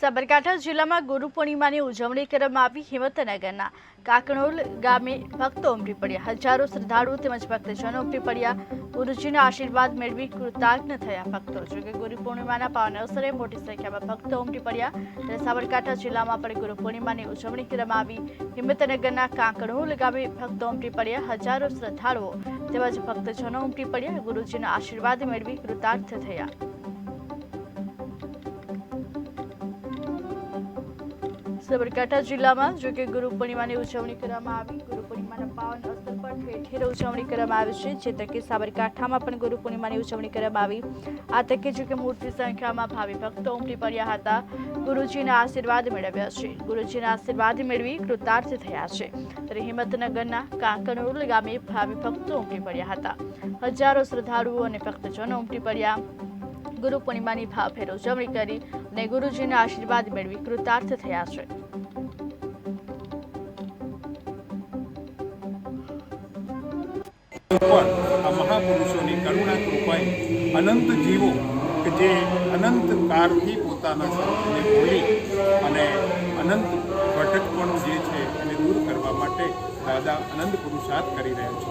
સાબરકાંઠા જિલ્લામાં ગુરુ પૂર્ણિમાની ઉજવણી કરવામાં આવી હિંમતનગરના કાકણોલ ગામે ભક્તો ઉમટી પડ્યા. હજારો શ્રદ્ધાળુઓ તેમજ ભક્તજનો ઉમટી પડ્યા. ગુરુજીના આશીર્વાદ મેળવી કૃતાર્થ થયા ભક્તો. જોકે ગુરુ પૂર્ણિમાના પાવન અવસરે મોટી સંખ્યામાં ભક્તો ઉમટી પડ્યા ત્યારે સાબરકાંઠા જિલ્લામાં પણ ગુરુ પૂર્ણિમાની ઉજવણી કરવામાં આવી. હિંમતનગરના કાંકણોલ ગામે ભક્તો ઉમટી પડ્યા. હજારો શ્રદ્ધાળુઓ તેમજ ભક્તજનો ઉમટી પડ્યા. ગુરુજીના આશીર્વાદ મેળવી કૃતાર્થ થયા. સાબરકાંઠા જિલ્લામાં, જો કે ગુરુ પૂર્ણિમાની ઉજવણી કરવામાં આવી. ગુરુ પૂર્ણિમાના પાવન અવસર પર ઠેર ઉજવણી કરવામાં આવી છે, જે તકે સાબરકાંઠામાં પણ ગુરુ પૂર્ણિમાની ઉજવણી કરવામાં આવી. આ તકે જો કે મોટી સંખ્યામાં ભાવિ ભક્તો ઉમટી પડ્યા હતા. ગુરુજીના આશીર્વાદ મેળવ્યા છે. ગુરુજીના આશીર્વાદ મેળવી કૃતાર્થ થયા છે. ત્યારે હિંમતનગરના કાંકણોલ ગામે ભાવિ ભક્તો ઉમટી પડ્યા હતા. હજારો શ્રદ્ધાળુઓ અને ભક્તજનો ઉમટી પડ્યા. ગુરુ પૂર્ણિમાની ભાવભેર ઉજવણી કરી અને ગુરુજીના આશીર્વાદ મેળવી કૃતાર્થ થયા છે. આ મહાપુરુષોની કરુણા કૃપાએ અનંત જીવો કે જે અનંત કાળથી પોતાના સ્વરૂપને ભૂલી અને અનંત ભટકપણું જે છે એને દૂર કરવા માટે દાદા અનંત પુરુષાર્થ કરી રહ્યા છે.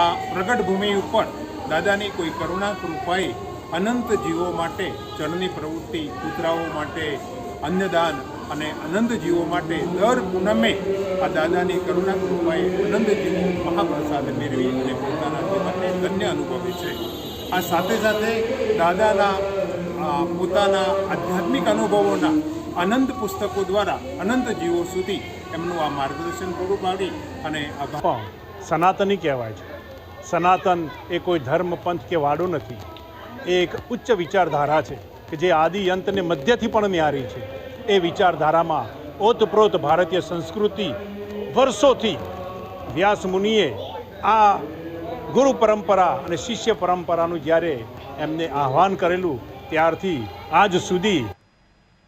આ પ્રગટ ભૂમિ ઉપર દાદાની કોઈ કરુણા કૃપાએ અનંત જીવો માટે ચરણની પ્રવૃત્તિ કૂતરાઓ માટે, અન્નદાન અને અનંત જીવો માટે દર પૂનમે આ દાદાની કરુણા કૃપાએ અનંત જીવો મહાપ્રસાદ મેળવી અને પોતાના જીવનને ધન્ય અનુભવે છે. આ સાથે સાથે દાદાના પોતાના આધ્યાત્મિક અનુભવોના અનંત પુસ્તકો દ્વારા અનંત જીવો સુધી એમનું આ માર્ગદર્શન પૂરું પાડી અને સનાતની કહેવાય છે. સનાતન એ કોઈ ધર્મ પંથ કે વાડો નથી. એક ઉચ્ચ વિચારધારા છે કે જે આદિ મધ્યથી પણ ન્યારી છે. એ વિચારધારામાં ઓતપ્રોત ભારતીય સંસ્કૃતિ વર્ષોથી વ્યાસ મુનિએ આ ગુરુ પરંપરા અને શિષ્ય પરંપરાનું જ્યારે એમને આહ્વાન કરેલું, ત્યારથી આજ સુધી